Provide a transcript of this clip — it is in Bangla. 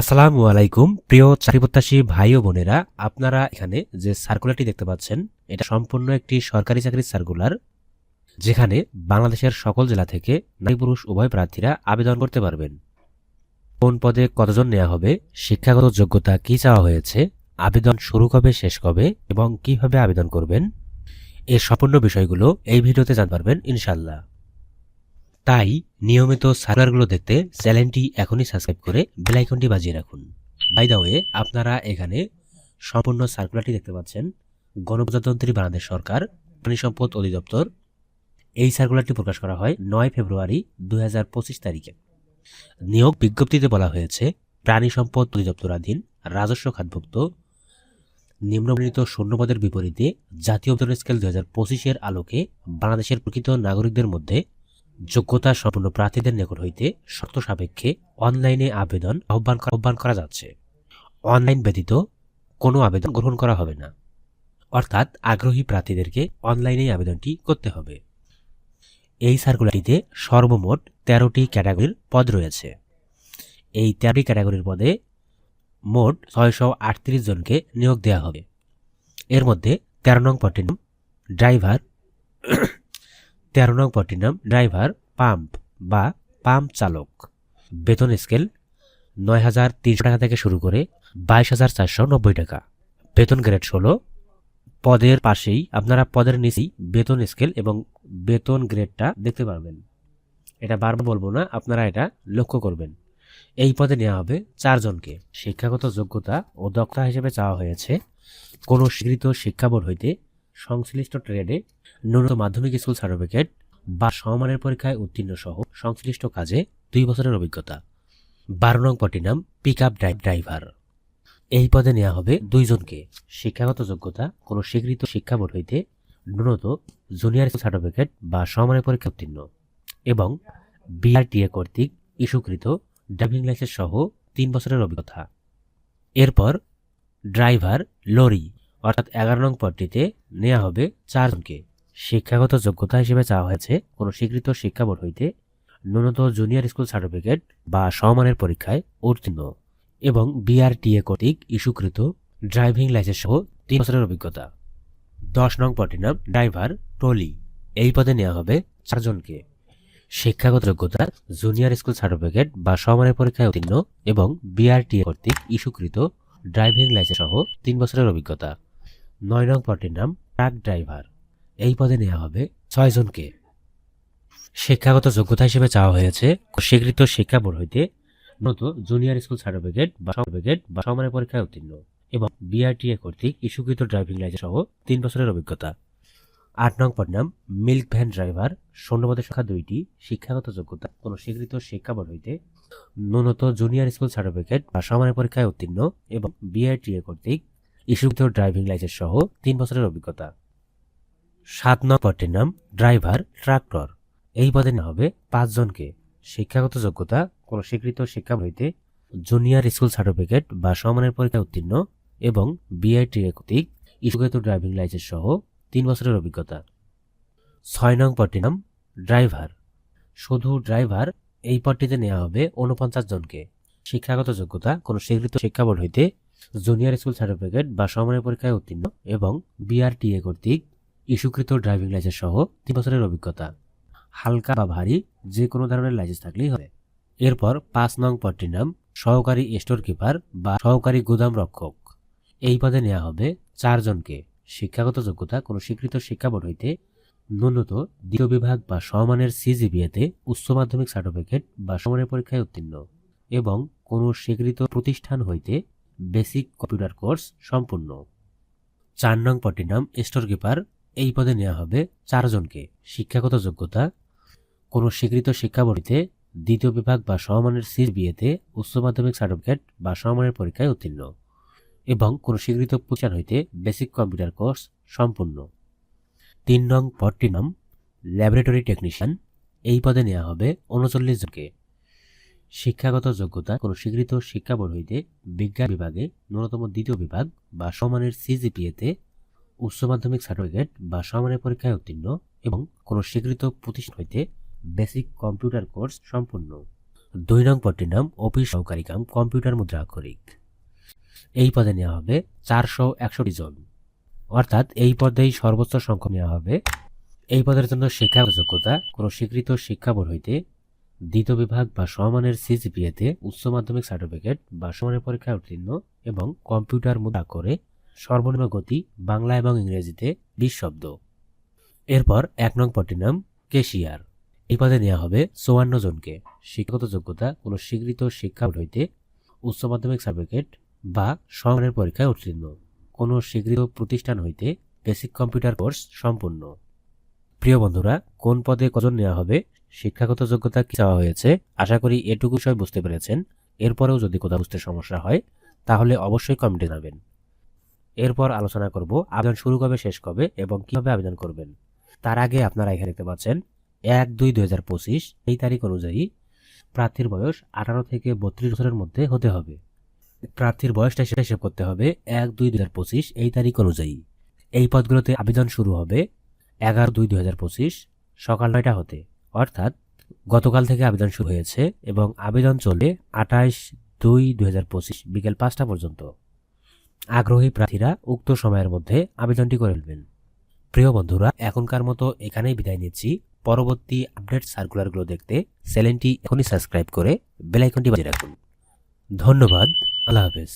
আসসালামু আলাইকুম, প্রিয় চাকরি প্রত্যাশী ভাই ও বোনেরা, আপনারা এখানে যে সার্কুলারটি দেখতে পাচ্ছেন, এটা সম্পূর্ণ একটি সরকারি চাকরির সার্কুলার যেখানে বাংলাদেশের সকল জেলা থেকে নারী পুরুষ উভয় প্রার্থীরা আবেদন করতে পারবেন। কোন পদে কতজন নেওয়া হবে, শিক্ষাগত যোগ্যতা কি চাওয়া হয়েছে, আবেদন শুরু কবে, শেষ কবে, এবং কীভাবে আবেদন করবেন এই সম্পূর্ণ বিষয়গুলো এই ভিডিওতে জানতে পারবেন ইনশাল্লাহ তাই নিয়মিত সার্ভারগুলো দেখতে চ্যানেলটি এখনই সাবস্ক্রাইব করে বেলাইকনটি বাজিয়ে রাখুন। বাই দা ওয়ে আপনারা এখানে সম্পূর্ণ সার্কুলারটি দেখতে পাচ্ছেন। গণপ্রজাতন্ত্রী বাংলাদেশ সরকার, প্রাণী সম্পদ অধিদপ্তর। এই সার্কুলারটি প্রকাশ করা হয় নয় ফেব্রুয়ারি দুই হাজার পঁচিশ তারিখে। নিয়োগ বিজ্ঞপ্তিতে বলা হয়েছে, প্রাণী সম্পদ অধিদপ্তরাধীন, রাজস্ব খাতভুক্ত নিম্নবর্ণিত শূন্যপদের বিপরীতে জাতীয় স্কেল দু হাজার পঁচিশের আলোকে বাংলাদেশের প্রকৃত নাগরিকদের মধ্যে যোগ্যতা সম্পন্ন প্রার্থীদের নিকট হইতে শর্ত সাপেক্ষে অনলাইনে আবেদন আহ্বান আহ্বান করা যাচ্ছে। অনলাইন ব্যতীত কোনো আবেদন গ্রহণ করা হবে না। অর্থাৎ আগ্রহী প্রার্থীদেরকে অনলাইনেই আবেদনটি করতে হবে। এই সার্কুলারটিতে সর্বমোট তেরোটি ক্যাটাগরির পদ রয়েছে। এই তেরোটি ক্যাটাগরির পদে মোট ছয়শো আটত্রিশ জনকে নিয়োগ দেওয়া হবে। এর মধ্যে তেরো নং পদটির নাম ড্রাইভার তেরো নং পদটির নাম ড্রাইভার, পাম্প বা পাম্প চালক। বেতন স্কেল নয় হাজার তিনশো টাকা থেকে শুরু করে বাইশ হাজার চারশো নব্বই টাকা। বেতন গ্রেড ষোলো। পদের পাশেই আপনারা পদের নিচেই বেতন স্কেল এবং বেতন গ্রেডটা দেখতে পারবেন। এটা বারবার বলব না, আপনারা এটা লক্ষ্য করবেন। এই পদে নেওয়া হবে চারজনকে। শিক্ষাগত যোগ্যতা ও দক্ষতা হিসেবে চাওয়া হয়েছে। কোনো স্বীকৃত শিক্ষা বোর্ড হইতে সংশ্লিষ্ট ট্রেডে ন্যূনতম মাধ্যমিক স্কুল সার্টিফিকেট বা সমমানের পরীক্ষায় উত্তীর্ণ সহ সংশ্লিষ্ট কাজে দুই বছরের অভিজ্ঞতা। বারো নং পটির নাম পিক আপ ড্রাইভার এই পদে নেওয়া হবে দুইজনকে। শিক্ষাগত যোগ্যতা, কোনো স্বীকৃত শিক্ষা বোর্ড হইতে ন্যূনত জুনিয়র স্কুল সার্টিফিকেট বা সমমানের পরীক্ষা উত্তীর্ণ এবং বিআরটিএ কর্তৃক ইস্যুকৃত ড্রাইভিং লাইসেন্স সহ তিন বছরের অভিজ্ঞতা। এরপর ড্রাইভার লরি অর্থাৎ এগারো নং পদটিতে নেওয়া হবে চারজনকে। শিক্ষাগত যোগ্যতা হিসেবে চাওয়া হয়েছে কোনো স্বীকৃত শিক্ষা বোর্ড হইতে ন্যূনতম জুনিয়র স্কুল সার্টিফিকেট বা সমমানের পরীক্ষায় উত্তীর্ণ এবং বিআরটিএ কর্তৃক ইস্যুকৃত ড্রাইভিং লাইসেন্স সহ তিন বছরের অভিজ্ঞতা। দশ নং পদটির নাম ড্রাইভার ট্রলি এই পদে নেওয়া হবে চারজনকে। শিক্ষাগত যোগ্যতা, জুনিয়র স্কুল সার্টিফিকেট বা সমমানের পরীক্ষায় উত্তীর্ণ এবং বিআরটিএ কর্তৃক ইস্যুকৃত ড্রাইভিং লাইসেন্স সহ তিন বছরের অভিজ্ঞতা। নয় নং পদটির নাম ট্রাক ড্রাইভার। এই পদে নেওয়া হবে ছয়জনকে শিক্ষাগত যোগ্যতা হিসেবে চাওয়া হয়েছে স্বীকৃত শিক্ষা বোর্ড হইতে মূলত জুনিয়র স্কুল সার্টিফিকেট বা সার্টিফিকেট বা সমানের পরীক্ষায় উত্তীর্ণ এবং বিআরটিএ কর্তৃক ইস্যুকৃত ড্রাইভিং লাইসেন্স সহ তিন বছরের অভিজ্ঞতা। আট নং পদ নাম মিল্ক ভ্যান ড্রাইভার। শূন্যপদের সংখ্যা দুইটি। শিক্ষাগত যোগ্যতা। কোনো স্বীকৃত শিক্ষা বোর্ড হইতে ন্যূনত জুনিয়র স্কুল সার্টিফিকেট বা সমানের পরীক্ষায় উত্তীর্ণ এবং বিআরটিএ কর্তৃক ইস্যুকৃত ড্রাইভিং লাইসেন্স সহ তিন বছরের অভিজ্ঞতা। সাত নং পদটির নাম, ড্রাইভার, ট্রাক্টর। এই পদে নেওয়া হবে পাঁচজনকে শিক্ষাগত যোগ্যতা, কোনো স্বীকৃত শিক্ষা হইতে জুনিয়র স্কুল সার্টিফিকেট বা সমানের পরীক্ষায় উত্তীর্ণ এবং বিআইটিএ কর্তৃক ইস্যুকৃত ড্রাইভিং লাইসেন্স সহ তিন বছরের অভিজ্ঞতা। ছয় নং পদটির নাম, ড্রাইভার। শুধু ড্রাইভার, এই পদটিতে নেওয়া হবে উনপঞ্চাশ জনকে। শিক্ষাগত যোগ্যতা, কোনো স্বীকৃত শিক্ষা বোর্ড হইতে জুনিয়র স্কুল সার্টিফিকেট বা সমানের পরীক্ষায় উত্তীর্ণ এবং বিআরটিএ কর্তৃক ইস্যুকৃত ড্রাইভিং লাইসেন্স সহ তিন বছরের অভিজ্ঞতা। হালকা বা ভারী, যে কোনো ধরনের লাইসেন্স থাকলেই হবে। এরপর পাঁচ নং পদটির নাম, সহকারী স্টোর কিপার বা সহকারী গুদাম রক্ষক। এই পদে নেওয়া হবে চারজনকে শিক্ষাগত যোগ্যতা কোনো স্বীকৃত শিক্ষা বোর্ড হইতে ন্যূনত দ্বিতীয় বিভাগ বা সমানের সিজিবিএতে উচ্চ মাধ্যমিক সার্টিফিকেট বা সমানের পরীক্ষায় উত্তীর্ণ এবং কোনো স্বীকৃত প্রতিষ্ঠান হইতে বেসিক কম্পিউটার কোর্স সম্পূর্ণ। চার নং পদটির নাম স্টোর কিপার। এই পদে নেওয়া হবে চারজনকে শিক্ষাগত যোগ্যতা, কোনো স্বীকৃত শিক্ষা দ্বিতীয় বিভাগ বা সমমানের সির বিয়েতে উচ্চ মাধ্যমিক সার্টিফিকেট বা সমমানের পরীক্ষায় উত্তীর্ণ এবং কোনো স্বীকৃত প্রতিষ্ঠান হইতে বেসিক কম্পিউটার কোর্স সম্পূর্ণ। তিন নং পদটির নাম ল্যাবরেটরি টেকনিশিয়ান। এই পদে নেওয়া হবে উনচল্লিশ জনকে। শিক্ষাগত যোগ্যতা কোনো স্বীকৃত শিক্ষা বোর্ড হইতে বিজ্ঞান বিভাগে ন্যূনতম দ্বিতীয় বিভাগ বা সমানের সিজিপিএতে উচ্চ মাধ্যমিক সার্টিফিকেট বা সমানের পরীক্ষায় উত্তীর্ণ এবং কোনো স্বীকৃত প্রতিষ্ঠান হইতে বেসিক কম্পিউটার কোর্স সম্পূর্ণ দুই নং পদটির নাম অফিস সহকারী কাম কম্পিউটার মুদ্রা আক্ষরিক। এই পদে নেওয়া হবে চারশো একষট্টি জন। অর্থাৎ এই পদেই সর্বোচ্চ সংখ্যক নেওয়া হবে। এই পদের জন্য শিক্ষাগত যোগ্যতা কোনো স্বীকৃত শিক্ষা বোর্ড হইতে দ্বিতীয় বিভাগ বা সমানের সিজিপিএতে উচ্চ মাধ্যমিক সার্টিফিকেট বা সমানের পরীক্ষায় উত্তীর্ণ এবং কম্পিউটার মুদ্রা করে সর্বনিম্ন গতি বাংলা এবং ইংরেজিতে বিশ শব্দ। এরপর এক নং পদটির নাম কেশিয়ার। এই পদে নেওয়া হবে চুয়ান্ন জনকে। শিক্ষাগত যোগ্যতা কোনো স্বীকৃত শিক্ষা হইতে উচ্চ মাধ্যমিক সার্টিফিকেট বা সমানের পরীক্ষায় উত্তীর্ণ। কোনো স্বীকৃত প্রতিষ্ঠান হইতে বেসিক কম্পিউটার কোর্স সম্পূর্ণ। প্রিয় বন্ধুরা, কোন পদে কজন নেওয়া হবে শিক্ষাগত যোগ্যতা কি চাওয়া হয়েছে? আশা করি এটুকু বিষয় বুঝতে পেরেছেন। এরপরেও যদি কোথাও বুঝতে সমস্যা হয়, তাহলে অবশ্যই কমেন্টে জানাবেন। এরপর আলোচনা করব, আবেদন শুরু কবে, শেষ কবে এবং কীভাবে আবেদন করবেন। তার আগে আপনারা এখানে দেখতে পাচ্ছেন, এক দুই দুই হাজার পঁচিশ, এই তারিখ অনুযায়ী প্রার্থীর বয়স আঠারো থেকে বত্রিশ বছরের মধ্যে হতে হবে। প্রার্থীর বয়সটা সেটা হিসেব করতে হবে, এক দুই দুই হাজার পঁচিশ, এই তারিখ অনুযায়ী। এই পদগুলোতে আবেদন শুরু হবে, এগারো দুই দুই হাজার পঁচিশ, সকাল নয়টা হতে। অর্থাৎ গতকাল থেকে আবেদন শুরু হয়েছে এবং আবেদন চলে আঠাশ দুই পঁচিশ বিকেল পাঁচটা পর্যন্ত। আগ্রহী প্রার্থীরা উক্ত সময়ের মধ্যে আবেদনটি করে ফেলবেন। প্রিয় বন্ধুরা, এখনকার মতো এখানেই বিদায় নিচ্ছি। পরবর্তী আপডেট সার্কুলারগুলো দেখতে চ্যানেলটি এখনই সাবস্ক্রাইব করে বেলাইকনটি বাজিয়ে রাখুন। ধন্যবাদ। আল্লাহ হাফেজ।